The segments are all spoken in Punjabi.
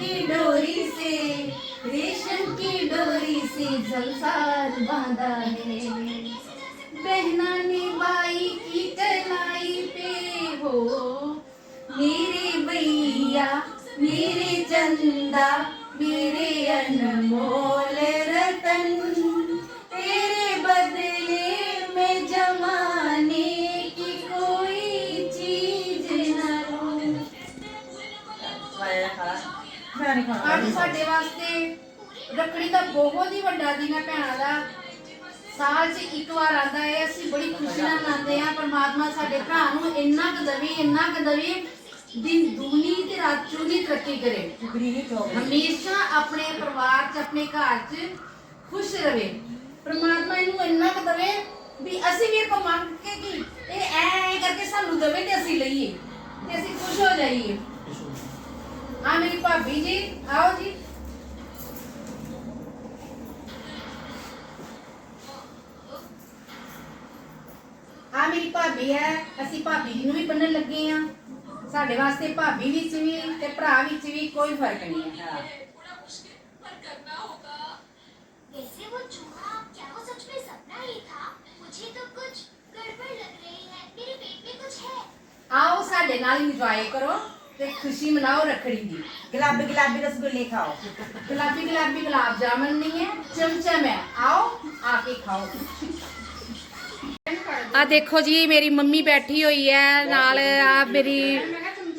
की डोरी से रेशम की डोरी से जलसार बांधा है बहना ने बाई की कलाई पे हो मेरे भैया मेरे चंदा ਅੱਜ ਸਾਡੇ ਵਾਸਤੇ ਰੱਖੜੀ ਦਾ ਬਹੁਤ ਹੀ ਵੱਡਾ ਦਿਨ ਹੈ ਭੈਣਾਂ ਦਾ। ਸਾਲ 'ਚ ਇੱਕ ਵਾਰ ਆਉਂਦਾ ਹੈ, ਅਸੀਂ ਬੜੀ ਖੁਸ਼ੀ ਨਾਲ ਮਨਾਉਂਦੇ ਹਾਂ। ਪਰਮਾਤਮਾ ਸਾਡੇ ਭਰਾ ਨੂੰ ਇੰਨਾ ਕੁ ਦਵੇ, ਇੰਨਾ ਕੁ ਦਵੇ, ਦਿਨ ਦੂਨੀ ਤੇ ਰਾਤ ਚੌਗੁਣੀ ਤਰੱਕੀ ਕਰੇ। ਹਮੇਸ਼ਾ ਆਪਣੇ ਪਰਿਵਾਰ 'ਚ, ਆਪਣੇ ਘਰ 'ਚ ਖੁਸ਼ ਰਹੇ ਪਰਮਾਤਮਾ ਇਹਨੂੰ ਇੰਨਾ ਕੁ ਦਵੇ ਵੀ ਅਸੀਂ ਵੀ ਕੋ ਮੰਗ ਕੇ ਕਿ, ਇਹ ਐ ਕਰਕੇ ਸਾਨੂੰ ਦਵੇ ਤੇ ਅਸੀਂ ਲਈਏ, ਤੇ ਅਸੀਂ ਖੁਸ਼ ਹੋ ਜਾਈਏ। ਆ ਮੇਰੀ ਭਾਬੀ ਜੀ ਆਓ ਜੀ ਆ ਮੇਰੀ ਭਾਬੀ ਹੈ ਅਸੀਂ ਭਾਬੀ ਜੀ ਨੂੰ ਵੀ ਬੰਨਣ ਲੱਗੇ ਆ ਸਾਡੇ ਵਾਸਤੇ ਭਾਬੀ ਵਿੱਚ ਵੀ ਤੇ ਭਰਾ ਵਿੱਚ ਵੀ ਕੋਈ ਫਰਕ ਨਹੀਂ ਹੈ वैसे वो चूहा क्या वो सच में सपना ही था मुझे तो कुछ गड़बड़ लग रही है मेरे पेट में कुछ है ਆਓ ਸਾਡੇ ਨਾਲ ਇੰਜੋਏ ਕਰੋ ਤੇ ਖੁਸ਼ੀ ਮਨਾਓ ਰੱਖੜੀ ਦੀ। ਗੁਲਾਬੀ ਗੁਲਾਬੀ ਰਸਗੁੱਲੇ ਖਾਓ। ਗੁਲਾਬੀ ਗੁਲਾਬੀ ਗੁਲਾਬ ਜਾਮਨ ਨਹੀਂ ਹੈ ਚਮਚਮ ਹੈ। ਆਓ ਆ ਕੇ ਖਾਓ। ਆ ਦੇਖੋ ਜੀ ਮੇਰੀ ਮੰਮੀ ਬੈਠੀ ਹੋਈ ਹੈ ਨਾਲ ਆ ਮੇਰੀ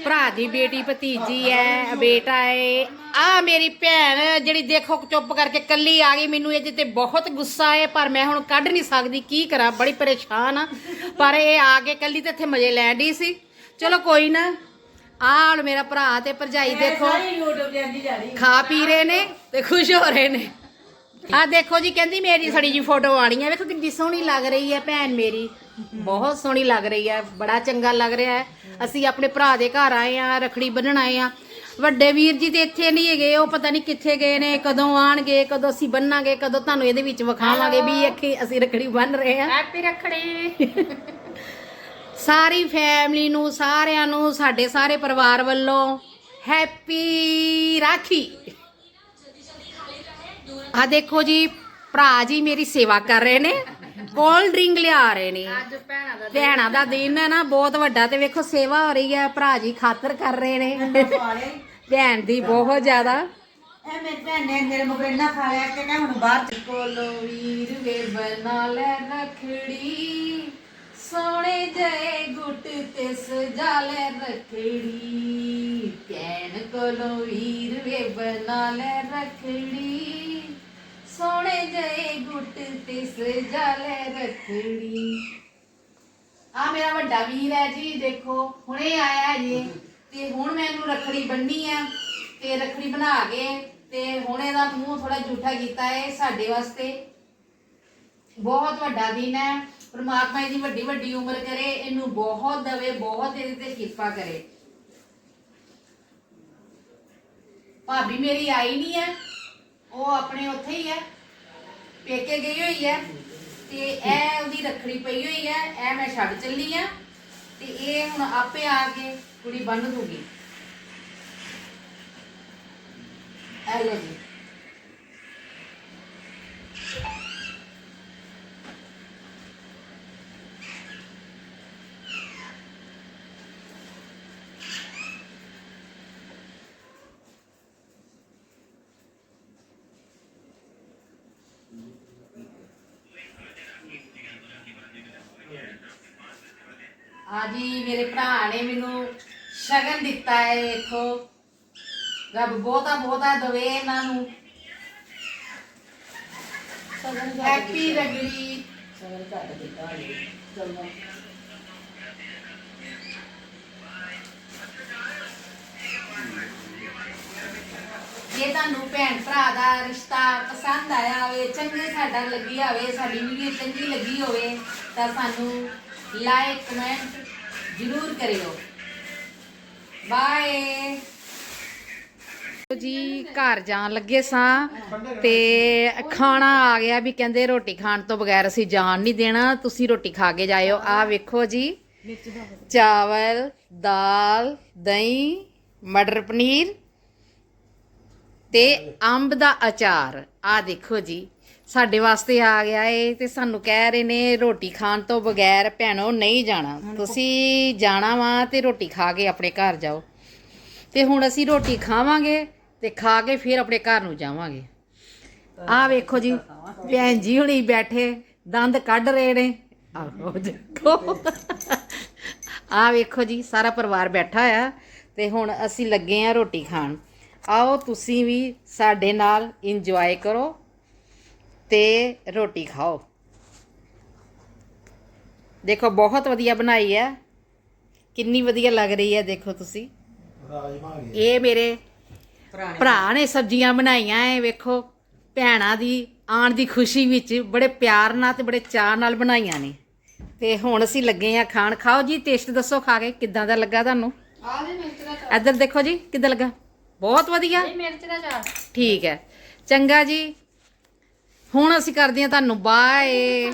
ਭਰਾ ਦੀ ਬੇਟੀ ਭਤੀਜੀ ਹੈ ਬੇਟਾ ਹੈ। ਆ ਮੇਰੀ ਭੈਣ ਜਿਹੜੀ ਦੇਖੋ ਚੁੱਪ ਕਰਕੇ ਕੱਲੀ ਆ ਗਈ। ਮੈਨੂੰ ਇਹਦੇ ਤੇ ਬਹੁਤ ਗੁੱਸਾ ਹੈ ਪਰ ਮੈਂ ਹੁਣ ਕੱਢ ਨਹੀਂ ਸਕਦੀ। ਕੀ ਕਰਾਂ? ਬੜੀ ਪਰੇਸ਼ਾਨ ਆ। ਪਰ ਇਹ ਆ ਕੇ ਕੱਲੀ ਤੇ ਇੱਥੇ ਮਜ਼ੇ ਲੈਣ ਦੀ ਸੀ। ਚਲੋ ਕੋਈ ਨਾ ਆਹ ਹੁਣ ਮੇਰਾ ਭਰਾ ਤੇ ਭਰਜਾਈ ਦੇਖੋ। ਸਾਰੀ YouTube ਜਾਂਦੀ ਜਾ ਰਹੀ ਖਾ ਪੀ ਰਹੇ ਨੇ ਤੇ ਖੁਸ਼ ਹੋ ਰਹੇ ਨੇ। ਆ ਦੇਖੋ ਜੀ ਕਹਿੰਦੀ ਮੇਰੀ ਸੜੀ ਜੀ ਫੋਟੋ ਆਣੀ ਹੈ। ਵੇਖੋ ਕਿੰਨੀ ਸੋਹਣੀ ਲੱਗ ਰਹੀ ਹੈ ਭੈਣ ਮੇਰੀ। ਬਹੁਤ ਸੋਹਣੀ ਲੱਗ ਰਹੀ ਹੈ ਬੜਾ ਚੰਗਾ ਲੱਗ ਰਿਹਾ ਹੈ। ਅਸੀਂ ਆਪਣੇ ਭਰਾ ਦੇ ਘਰ ਆਏ ਆ ਰਖੜੀ ਬੰਨਣ ਆਏ ਆ ਵੱਡੇ ਵੀਰ ਜੀ ਤੇ ਇੱਥੇ ਨਹੀਂ ਹੈਗੇ ਉਹ ਪਤਾ ਨਹੀਂ ਕਿੱਥੇ ਗਏ ਨੇ ਕਦੋਂ ਆਣਗੇ ਕਦੋਂ ਅਸੀਂ ਬੰਨਾਂਗੇ ਕਦੋਂ ਤੁਹਾਨੂੰ ਇਹਦੇ ਵਿੱਚ ਵਿਖਾਵਾਂਗੇ ਵੀ ਅੱਖੀ ਅਸੀਂ ਰਖੜੀ ਬੰਨ ਰਹੇ ਆ ਹੈਪੀ ਰੱਖੜੀ। ਸਾਰੀ ਫੈਮਿਲੀ ਨੂੰ ਸਾਰਿਆਂ ਨੂੰ ਸਾਡੇ ਸਾਰੇ ਪਰਿਵਾਰ ਵੱਲੋਂ ਹੈਪੀ ਰਾਖੀ। ਆ ਦੇਖੋ ਜੀ ਭਰਾ ਜੀ ਮੇਰੀ ਸੇਵਾ ਕਰ ਰਹੇ ਨੇ ਕੋਲਡ ਡਰਿੰਕ ਲਿਆ ਰਹੇ ਨੇ। ਅੱਜ ਭੈਣਾਂ ਦਾ ਭੈਣਾਂ ਦਾ ਦਿਨ ਹੈ ਨਾ ਬਹੁਤ ਵੱਡਾ ਤੇ ਵੇਖੋ ਸੇਵਾ ਹੋ ਰਹੀ ਹੈ ਭਰਾ ਜੀ ਖਾਤਰ ਕਰ ਰਹੇ ਨੇ। ਭੈਣ ਦੀ ਬਹੁਤ ਜ਼ਿਆਦਾ। ਐ ਮੇਰੇ ਭੈਣ ਨੇ ਮੇਰੇ ਮਗਰ ਇੰਨਾ ਖਾ ਲਿਆ ਕਿ ਕਹਿ ਹੁਣ ਬਾਹਰ ਚ ਕੋਲੋ ਵੀਰ ਵੇ ਬਣਾ ਲੈ ਰਖੜੀ। ਸੋਹਣੇ ਜੇ ਗੁੱਟ ਤੇ ਸਜਾ ਲੈ ਰਖੜੀ। ਭੈਣ ਕੋਲੋ ਵੀਰ ਵੇ ਬਣਾ ਲੈ ਰਖੜੀ। ਸੋਹਣੇ ਜਏ ਗੁੱਟ ਤੇ ਸਜਾ ਲੈ ਰਖੜੀ। ਆ ਮੇਰਾ ਵੱਡਾ ਵੀਰ ਹੈ ਜੀ, ਦੇਖੋ, ਹੁਣੇ ਆਇਆ ਹੈ ਜੀ। ਤੇ ਹੁਣ ਮੈਨੂੰ ਰਖੜੀ ਬੰਨੀ ਆ, ਤੇ ਰਖੜੀ ਬਣਾ ਕੇ, ਤੇ ਹੁਣ ਇਹਦਾ ਮੂੰਹ ਥੋੜਾ ਝੂਠਾ ਕੀਤਾ ਹੈ ਸਾਡੇ ਵਾਸਤੇ। ਬਹੁਤ ਵੱਡਾ ਦਿਨ ਹੈ। ਪਰਮਾਤਮਾ ਇਹਦੀ ਵੱਡੀ ਵੱਡੀ ਉਮਰ ਕਰੇ, ਇਹਨੂੰ ਬਹੁਤ ਦਵੇ, ਬਹੁਤ ਇਹਦੇ ਤੇ ਕਿਰਪਾ ਕਰੇ। ਭਾਬੀ ਮੇਰੀ ਆਈ ਨਹੀਂ ਹੈ, ਉਹ ਆਪਣੇ ਉੱਥੇ ਹੀ ਹੈ, ਪੇਕੇ ਗਈ ਹੋਈ ਹੈ, ਤੇ ਇਹ ਉਹਦੀ ਰੱਖੜੀ ਪਈ ਹੋਈ ਹੈ, ਇਹ ਮੈਂ ਛੱਡ ਚੱਲੀ ਆ ਤੇ ਇਹ ਹੁਣ ਆਪੇ ਆ ਕੇ ਕੁੜੀ ਬੰਨ ਦੂਗੀ। ਇਹ ਲਓ ਜੀ। ਆ ਜੀ ਮੇਰੇ ਭਰਾ ਨੇ ਮੈਨੂੰ ਸ਼ਗਨ ਦਿੱਤਾ ਹੈ ਦੇਖੋ। ਰੱਬ ਬਹੁਤਾ ਬਹੁਤਾ ਦਵੇ ਇਹਨਾਂ ਨੂੰ। ਹੈਪੀ ਰਗੜੀ। ਸਗਨ ਘੱਟ ਦਿੱਤਾ ਜੀ ਚਲੋ। ਜੇ ਤੁਹਾਨੂੰ ਭੈਣ ਭਰਾ ਦਾ ਰਿਸ਼ਤਾ ਪਸੰਦ ਆਇਆ ਹੋਵੇ ਚੰਗੇ ਸਾਡਾ ਲੱਗੀ ਹੋਵੇ ਸਾਡੀ ਵੀਡੀਓ ਚੰਗੀ ਲੱਗੀ ਹੋਵੇ ਤਾਂ ਸਾਨੂੰ ਲਾਈਕ ਕਮੈਂਟ ਜ਼ਰੂਰ ਕਰਿਓ। ਬਾਏ। ਜੀ, ਘਰ ਜਾਣ ਲੱਗੇ ਸਾਂ ਤੇ ਖਾਣਾ ਆ ਗਿਆ ਵੀ ਕਹਿੰਦੇ ਰੋਟੀ ਖਾਣ ਤੋਂ ਬਗੈਰ ਅਸੀਂ ਜਾਣ ਨਹੀਂ ਦੇਣਾ, ਤੁਸੀਂ ਰੋਟੀ ਖਾ ਕੇ ਜਾਇਓ। ਆ ਵੇਖੋ ਜੀ, ਚਾਵਲ, ਦਾਲ, ਦਹੀਂ, ਮਟਰ ਪਨੀਰ ਤੇ ਅੰਬ ਦਾ ਅਚਾਰ। ਆ ਦੇਖੋ ਜੀ ਸਾਡੇ ਵਾਸਤੇ ਆ ਗਿਆ ਏ ਤੇ ਸਾਨੂੰ ਕਹਿ ਰਹੇ ਨੇ ਰੋਟੀ ਖਾਣ ਤੋਂ ਬਗੈਰ ਭੈਣੋ ਨਹੀਂ ਜਾਣਾ। ਤੁਸੀਂ ਜਾਣਾ ਵਾ ਤੇ ਰੋਟੀ ਖਾ ਕੇ ਆਪਣੇ ਘਰ ਜਾਓ। ਤੇ ਹੁਣ ਅਸੀਂ ਰੋਟੀ ਖਾਵਾਂਗੇ ਤੇ ਖਾ ਕੇ ਫਿਰ ਆਪਣੇ ਘਰ ਨੂੰ ਜਾਵਾਂਗੇ। ਆ ਵੇਖੋ ਜੀ ਭੈਣ ਜੀ ਹੁਣੀ ਬੈਠੇ ਦੰਦ ਕੱਢ ਰਹੇ ਨੇ। ਆਹੋ ਦੇਖੋ। ਆ ਵੇਖੋ ਜੀ ਸਾਰਾ ਪਰਿਵਾਰ ਬੈਠਾ ਆ ਤੇ ਹੁਣ ਅਸੀਂ ਲੱਗੇ ਆ ਰੋਟੀ ਖਾਣ। ਆਓ ਤੁਸੀਂ ਵੀ ਸਾਡੇ ਨਾਲ ਇੰਜੋਏ ਕਰੋ। ਤੇ ਰੋਟੀ ਖਾਓ। ਦੇਖੋ ਬਹੁਤ ਵਧੀਆ ਬਣਾਈ ਹੈ। ਕਿੰਨੀ ਵਧੀਆ ਲੱਗ ਰਹੀ ਹੈ ਦੇਖੋ ਤੁਸੀਂ। ਇਹ ਮੇਰੇ ਭਰਾ ਨੇ ਸਬਜ਼ੀਆਂ ਬਣਾਈਆਂ ਐ ਵੇਖੋ। ਭੈਣਾਂ ਦੀ ਆਣ ਦੀ ਖੁਸ਼ੀ ਵਿੱਚ ਬੜੇ ਪਿਆਰ ਨਾਲ ਤੇ ਬੜੇ ਚਾਅ ਨਾਲ ਬਣਾਈਆਂ ਨੇ। ਤੇ ਹੁਣ ਅਸੀਂ ਲੱਗੇ ਆ ਖਾਣ। ਖਾਓ ਜੀ ਟੇਸਟ ਦੱਸੋ ਖਾ ਕੇ ਕਿੱਦਾਂ ਦਾ ਲੱਗਾ ਤੁਹਾਨੂੰ? ਆ ਦੇ ਮਿਰਚ ਦਾ ਇੱਧਰ ਦੇਖੋ ਜੀ ਕਿੱਦਾਂ ਲੱਗਾ? ਬਹੁਤ ਵਧੀਆ। ਮਿਰਚ ਦਾ ਠੀਕ ਹੈ। ਚੰਗਾ ਜੀ। ਹੁਣ ਅਸੀਂ ਕਰਦੇ ਹਾਂ ਤੁਹਾਨੂੰ ਬਾਏ।